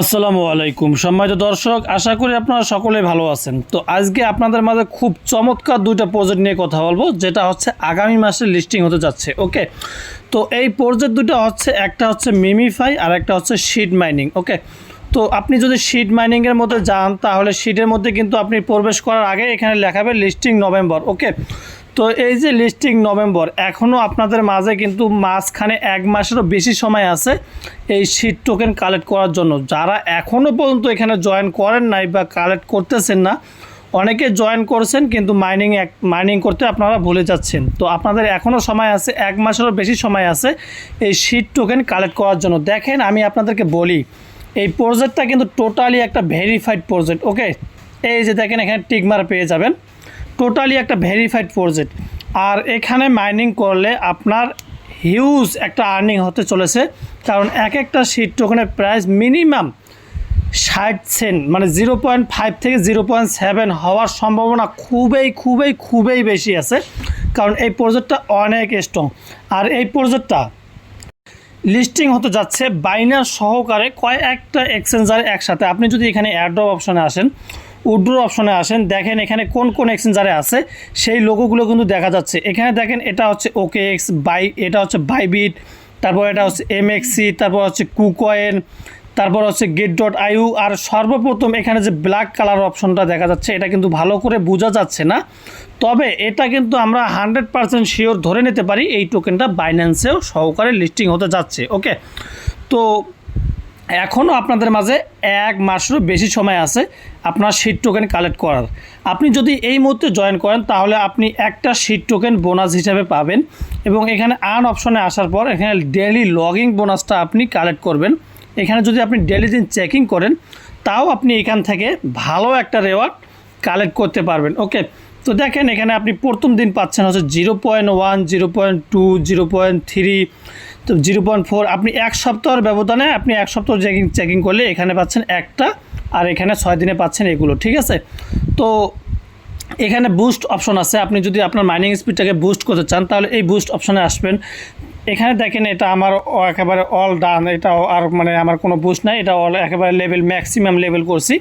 আসসালামু আলাইকুম। সম্মানিত দর্শক, আশা করি আপনারা সকলে ভালো আছেন। তো আজকে আপনাদের মাঝে খুব চমৎকার দুইটা প্রজেক্ট নিয়ে কথা বলব, যেটা হচ্ছে আগামী মাসে লিস্টিং হতে যাচ্ছে, ওকে? তো এই প্রজেক্ট দুটো হচ্ছে, একটা হচ্ছে মিমিফাই আর একটা হচ্ছে শিট মাইনিং ওকে? তো আপনি যদি শিট মাইনিংয়ের মধ্যে যান, তাহলে শিটের মধ্যে কিন্তু আপনি প্রবেশ করার আগে এখানে লেখাবে লিস্টিং নভেম্বর ওকে? তো এই যে লিস্টিং নভেম্বর এখনও আপনাদের মাঝে কিন্তু মাঝখানে এক মাসেরও বেশি সময় আছে এই শিট টোকেন কালেক্ট করার জন্য। যারা এখনও পর্যন্ত এখানে জয়েন করেন নাই বা কালেক্ট করতেছেন না, অনেকে জয়েন করছেন কিন্তু মাইনিং এক মাইনিং করতে আপনারা ভুলে যাচ্ছেন। তো আপনাদের এখনও সময় আছে, এক মাসেরও বেশি সময় আছে এই শিট টোকেন কালেক্ট করার জন্য। দেখেন আমি আপনাদেরকে বলি, এই প্রজেক্টটা কিন্তু টোটালি একটা ভেরিফাইড প্রজেক্ট ওকে এই যে দেখেন এখানে টিকমার পেয়ে যাবেন। টোটালি একটা ভেরিফাইড প্রজেক্ট। আর এখানে মাইনিং করলে আপনার হিউজ একটা আর্নিং হতে চলেছে। কারণ এক একটা শিট টোকেনের প্রাইস মিনিমাম ষাট সেন্ট মানে জিরো পয়েন্ট ফাইভ থেকে জিরো পয়েন্ট সেভেন হওয়ার সম্ভাবনা খুবই খুবই খুবই বেশি আছে। কারণ এই প্রজেক্টটা অনেক স্ট্রং আর এই প্রজেক্টটা লিস্টিং হতে যাচ্ছে বাইনার সহকারে কয়েকটা এক্সচেঞ্জার একসাথে। আপনি যদি এখানে অ্যাড্রপ অপশনে আসেন উড্রো অপশনে আসেন। দেখেন এখানে কোন কোন এক্সচেঞ্জারে আছে, সেই লোগোগুলো কিন্তু দেখা যাচ্ছে। এখানে দেখেন এটা হচ্ছে ওকে এক্স বাই এটা হচ্ছে বাইবিট তারপর এটা হচ্ছে এমএক্সি তারপর হচ্ছে কুকয়েন তারপর হচ্ছে গেট ডট আইউ আর সর্বপ্রথম এখানে যে ব্ল্যাক কালার অপশনটা দেখা যাচ্ছে, এটা কিন্তু ভালো করে বোঝা যাচ্ছে না। তবে এটা কিন্তু আমরা হান্ড্রেড পারসেন্ট শিওর ধরে নিতে পারি, এই টোকেনটা বাইন্যান্সেও সহকারে লিস্টিং হতে যাচ্ছে ওকে তো এখনও আপনাদের মাঝে এক মাসেরও বেশি সময় আছে আপনার শিট টোকেন কালেক্ট করার। আপনি যদি এই মুহূর্তে জয়েন করেন, তাহলে আপনি একটা শিট টোকেন বোনাস হিসাবে পাবেন এবং এখানে আর্ন অপশনে আসার পর এখানে ডেলি লগিং বোনাসটা আপনি কালেক্ট করবেন। এখানে যদি আপনি ডেলি দিন চেকিং করেন, তাও আপনি এখান থেকে ভালো একটা রেওয়ার্ড কালেক্ট করতে পারবেন। ওকে তো দেখেন, এখানে আপনি প্রথম দিন পাচ্ছেন হচ্ছে zero point one zero point two zero point three তো জিরো পয়েন্ট ফোর, আপনি এক সপ্তাহের ব্যবধানে আপনি এক সপ্তাহ চেকিং চেকিং করলে এখানে পাচ্ছেন একটা আর এখানে ছয় দিনে পাচ্ছেন এগুলো, ঠিক আছে? তো এখানে বুস্ট অপশন আছে। আপনি যদি আপনার মাইনিং স্পিডটাকে বুস্ট করতে চান, তাহলে এই বুস্ট অপশনে আসবেন। এখানে দেখেন এটা আমার একেবারে অল ডান এটা আর মানে আমার কোনো বুস নাই এটা অল একেবারে লেভেল ম্যাক্সিমাম লেভেল করছি।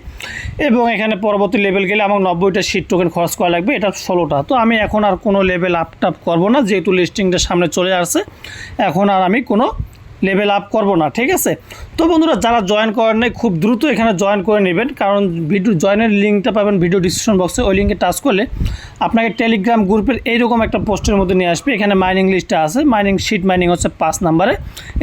এবং এখানে পরবর্তী লেভেল গেলে আমার নব্বইটা সিট টোকেন খরচ করা লাগবে, এটা ষোলোটা। তো আমি এখন আর কোনো লেভেল আপ টাপ করব না, যেহেতু লিস্টিংটা সামনে চলে আসছে, এখন আর আমি কোনো লেভেল আপ করব না, ঠিক আছে? তো বন্ধুরা, যারা জয়েন করেন নাই, খুব দ্রুত এখানে জয়েন করে নেবেন, কারণ ভিডিও জয়েনের লিঙ্কটা পাবেন ভিডিও ডিসক্রিপশন বক্সে ওই লিঙ্কে টাচ করলে আপনাকে টেলিগ্রাম গ্রুপের এইরকম একটা পোস্টের মধ্যে নিয়ে আসবে, এখানে মাইনিং লিস্টটা আছে মাইনিং শিট মাইনিং হচ্ছে পাঁচ নাম্বারে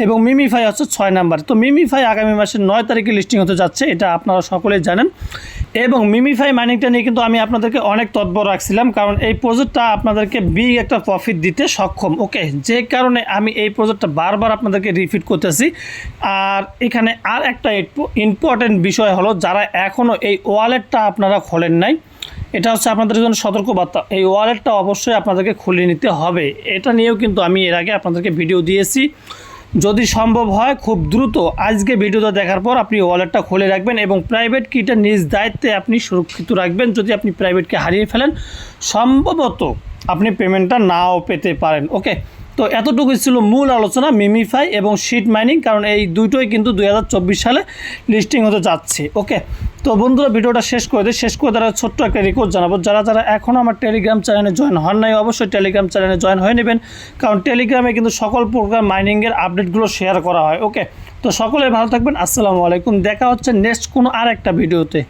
এবং মিমিফাই হচ্ছে ছয় নাম্বারে। তো মিমিফাই আগামী মাসের নয় তারিখে লিস্টিং হতে যাচ্ছে, এটা আপনারা সকলেই জানেন। এবং মিমিফাই মাইনিংটা নিয়ে কিন্তু আমি আপনাদেরকে অনেক তৎপর রাখছিলাম, কারণ এই প্রজেক্টটা আপনাদেরকে বিগ একটা প্রফিট দিতে সক্ষম ওকে যে কারণে আমি এই প্রজেক্টটা বারবার আপনাদেরকে রিপিট করতেছি। আর এখানে আর একটা ইম্পর্টেন্ট বিষয় হলো, যারা এখনও এই ওয়ালেটটা আপনারা খোলেন নাই, এটা হচ্ছে আপনাদের জন্য সতর্কবার্তা, এই ওয়ালেটটা অবশ্যই আপনাদেরকে খুলে নিতে হবে। এটা নিয়েও কিন্তু আমি এর আগে আপনাদেরকে ভিডিও দিয়েছি। যদি সম্ভব হয়, খুব দ্রুত আজকে ভিডিওটা দেখার পর আপনি ওয়ালেটটা খুলে রাখবেন এবং প্রাইভেট কিটা নিজ দায়িত্বে আপনি সুরক্ষিত রাখবেন যদি আপনি প্রাইভেটকে হারিয়ে ফেলেন। সম্ভবত আপনি পেমেন্টটা নাও পেতে পারেন ওকে তো এতটুকুই ছিল মূল আলোচনা মিমিফাই এবং শিট মাইনিং, কারণ এই দুটোই কিন্তু দু হাজার চব্বিশ সালে লিস্টিং হতে যাচ্ছে, ওকে? তো বন্ধুরা, ভিডিওটা শেষ করে দিই শেষ করে তারা ছোট্ট একটা রিকোয়েস্ট জানাব। যারা যারা এখনও আমার টেলিগ্রাম চ্যানেলে জয়েন হন নাই, অবশ্যই টেলিগ্রাম চ্যানেলে জয়েন হয়ে নেবেন, কারণ টেলিগ্রামে কিন্তু সকল প্রকার মাইনিংয়ের আপডেটগুলো শেয়ার করা হয়, ওকে? তো সকলে ভালো থাকবেন, আসসালামু আলাইকুম, দেখা হচ্ছে নেক্সট কোনো আর একটা ভিডিওতে